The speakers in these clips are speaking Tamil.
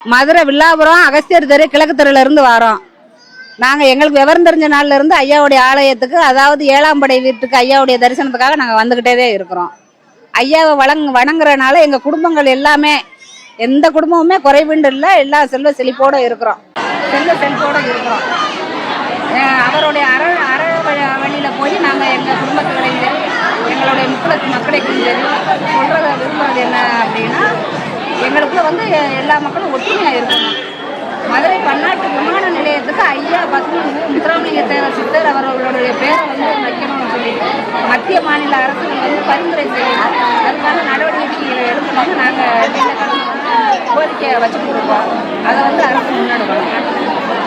மதுரை வில்லாபுரம் அகஸ்தியர் தெரு கிழக்கு தெருல இருந்து வரோம். நாங்க எங்களுக்கு விவரம் தெரிஞ்ச நாள்ல இருந்து ஐயாவுடைய ஆலயத்துக்கு அதாவது ஏழாம் படை வீட்டுக்கு ஐயாவுடைய தரிசனத்துக்காக நாங்க வந்துகிட்டே இருக்கிறோம். ஐயாவை வழங் வணங்குறனால எங்க குடும்பங்கள் எல்லாமே எந்த குடும்பமுமே குறைவுண்டு இல்லை எல்லா செல்வ செழிப்போட இருக்கிறோம். செல்வ செழிப்போட இருக்கிறோம். அவருடைய அற அற வழியில போய் நாங்க எங்க குடும்பத்துகளையும் சரி எங்களுடைய முக்களத்து மக்களுக்கும் சரி சொல்றத விரும்புறது என்ன அப்படின்னா எங்களுக்குள்ள வந்து எல்லா மக்களும் ஒற்றுமையாக இருக்கணும் மதுரை பன்னாட்டு விமான நிலையத்துக்கு ஐயா பசுமன் முத்துராமலிங்க தேவர் சித்தர் அவர்களுடைய பேரை வந்து வைக்கணும்னு சொல்லி மத்திய மாநில அரசுகள் வந்து பரிந்துரை செய்யணும். அதுக்கான நடவடிக்கைகளை எடுக்கணும்னு நாங்கள் கோரிக்கையை வச்சுட்டு இருக்கோம் அதை வந்து அரசு முன்னெடுக்கணும்.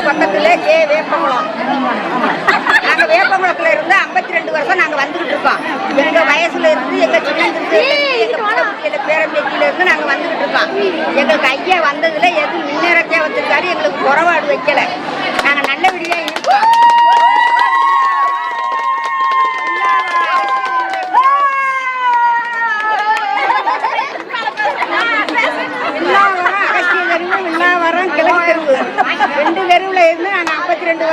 பக்கத்தில் கே வேப்பகுளம் நாங்கள் வேப்பங்குளத்தில் இருந்து 52 ரெண்டு வருஷம் நாங்கள் வந்து இருக்கோம் எங்க வயசுல இருந்து எங்க சின்ன எங்க பாடக்குட்டியில பேரம்பேத்தியில இருந்து நாங்க வந்துகிட்டு இருக்கோம். எங்களுக்கு ஐயா வந்ததுல எது முன்னேறச்சே வச்சிருக்காரு. எங்களுக்கு குறவாடு வைக்கல நாங்க நல்லபடியா இருக்கோம் வில்லாவரம் அகஸ்திய தெருவு வில்லாவரம் கிழக்கு தெருவு ரெண்டு தெருவுல இருந்து நாங்க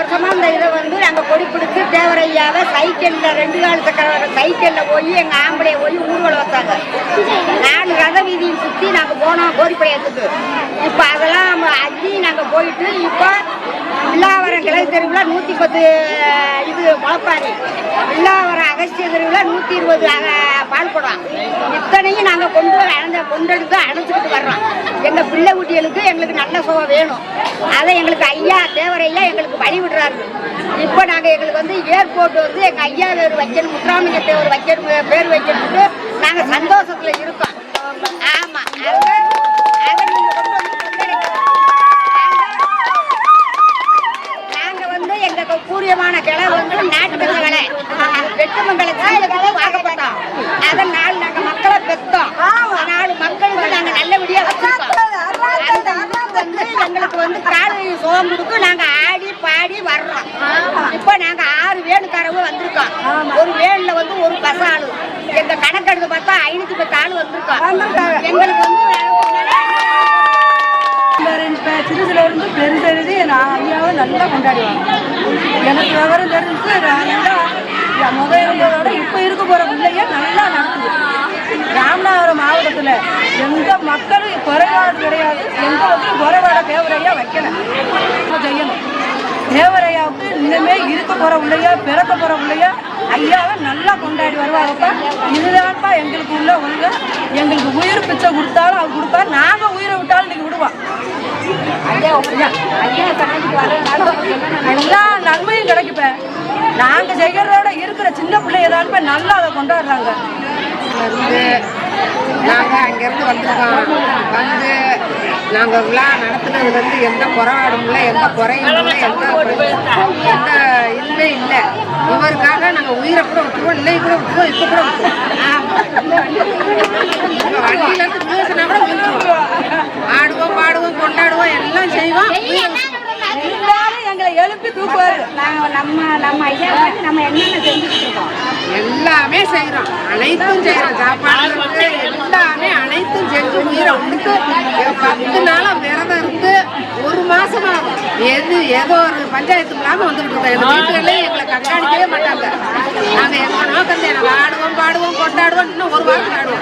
52 வருஷமா இந்த இதை வந்து நாங்கள் கொடி பிடிச்சி தேவரையாவை சைக்கிளில் ரெண்டு கால சக்கர சைக்கிளில் போய் எங்கள் ஆம்பளையை போய் ஊர்வலம் வச்சாங்க. நாலு ரத வீதியை சுற்றி நாங்கள் போனோம் கோரிப்படையத்துக்கு. இப்போ அதெல்லாம் அள்ளி நாங்கள் போயிட்டு இப்போ வில்லாவரம் கிளை தெருவில் நூற்றி பத்து இது முளப்பாரி. வில்லாவரம் அகஸ்திய நூற்றி நூத்தி இருபது பால் பால்குடம் இத்தனையும் நாங்கள் கொண்டு போய் அடைஞ்ச கொண்டெடுத்து அடைச்சிக்கிட்டு வர்றோம். எங்கள் பிள்ளை குட்டிகளுக்கு எங்களுக்கு நல்ல சுகம் வேணும். அதை எங்களுக்கு ஐயா தேவர் ஐயா எங்களுக்கு வழி விடுறாரு இப்போ நாங்கள் எங்களுக்கு வந்து ஏர்போர்ட் வந்து எங்கள் ஐயா பேர் வைக்கணும் முத்துராமலிங்க தேவர் வைக்கணும் பேர் வைக்கணும்னு நாங்கள் சந்தோஷத்தில் இருக்கோம். ஆமாம் அதை நீங்க கொண்டு வந்து கொண்டாடிக்கணும். நாங்க வந்து எங்க பூரியமான கிளை வந்து நாட்டுக்கல்ல கிளை வெட்டுமங்கல சீலத்துக்கு வாக்கப்பட்டோம் அதனால் நாங்க மக்களை பெத்தோம் நாலு மக்களுக்கு நாங்க நல்லபடியா வச்சிருக்கோம். அந்த இது வந்து எங்களுக்கு வந்து கால் சோகம் கொடுத்து நாங்க ஆடி பாடி வர்றோம். இப்போ நாங்க ஆறு வேணுக்காரங்க வந்திருக்கோம். ஒரு வேன்ல வந்து ஒரு பஸ் ஆளு எங்க கணக்கெடுத்து பார்த்தா ஐநூத்தி பத்து ஆள் வந்திருக்கோம். எங்களுக்கு வந்து சிறுசுல இருந்து பெருசெழுதி நான் ஐயாவை நல்லா கொண்டாடுவாங்க. எனக்கு விவரம் தெரிஞ்சு நான் நல்லா என் இருந்ததோட இப்போ இருக்க போகிற பிள்ளைய நல்லா நடக்குது ராமநாதபுரம் மாவட்டத்தில் எந்த மக்களும் குறைபாடு கிடையாது. எந்த மக்களும் குறைபாட தேவரையா வைக்கல. நம்ம செய்யணும் தேவரையாவுக்கு இன்னுமே இருக்க போகிற பிள்ளையா பிறக்க போகிற பிள்ளையா ஐயாவை நல்லா கொண்டாடி வருவாருப்பா இதுதான்ப்பா எங்களுக்கு உள்ள ஒழுங்க எங்களுக்கு உயிர் பிச்சை கொடுத்தாலும் அவர் கொடுப்பார் நாங்கள் உயிரை விட்டாலும் நீங்கள் விடுவோம் எல்லா நன்மையும் கிடைக்குப்ப. நாங்க செய்யறதோட இருக்கிற சின்ன பிள்ளைய தான் போய் நல்லா அதை கொண்டாடுறாங்க. வந்து நாங்கள் அங்கேருந்து வந்திருக்கோம். வந்து நாங்கள் விழா நடத்துனது வந்து எந்த குறைபாடும் இல்லை எந்த குறையும் இல்லை எந்த எந்த இதுவுமே இல்லை. இவருக்காக நாங்கள் உயிரை கூட விட்டுருவோம் இல்லை கூட விட்டுருவோம் இப்போ கூட விட்டுருவோம். வண்டியிலேருந்து பேசினா கூட விட்டுருவோம் ஆடுவோம் பாடுவோம் கொண்டாடுவோம் எல்லாம் செய்வோம். எங்களை எழுப்பி தூக்குவாரு. நாங்க நம்ம நம்ம ஐயா நம்ம என்னென்ன எல்லாமே செய்யறோம் அனைத்தும் செய்கிறோம் சாப்பாடு எல்லாமே அனைத்தும் செஞ்சு உயிரை கொடுத்து பத்து நாளா விரதம் இருந்து ஒரு மாசம் ஆகும் எது ஏதோ ஒரு பஞ்சாயத்து இல்லாம வந்துட்டு இருக்கோம் எங்கள் வீட்டுகளே எங்களை கண்காணிக்கவே மாட்டாங்க. நாங்க எங்க நோக்கம் நாங்கள் ஆடுவோம் பாடுவோம் கொண்டாடுவோம் இன்னும் ஒரு வாரம் ஆடுவோம்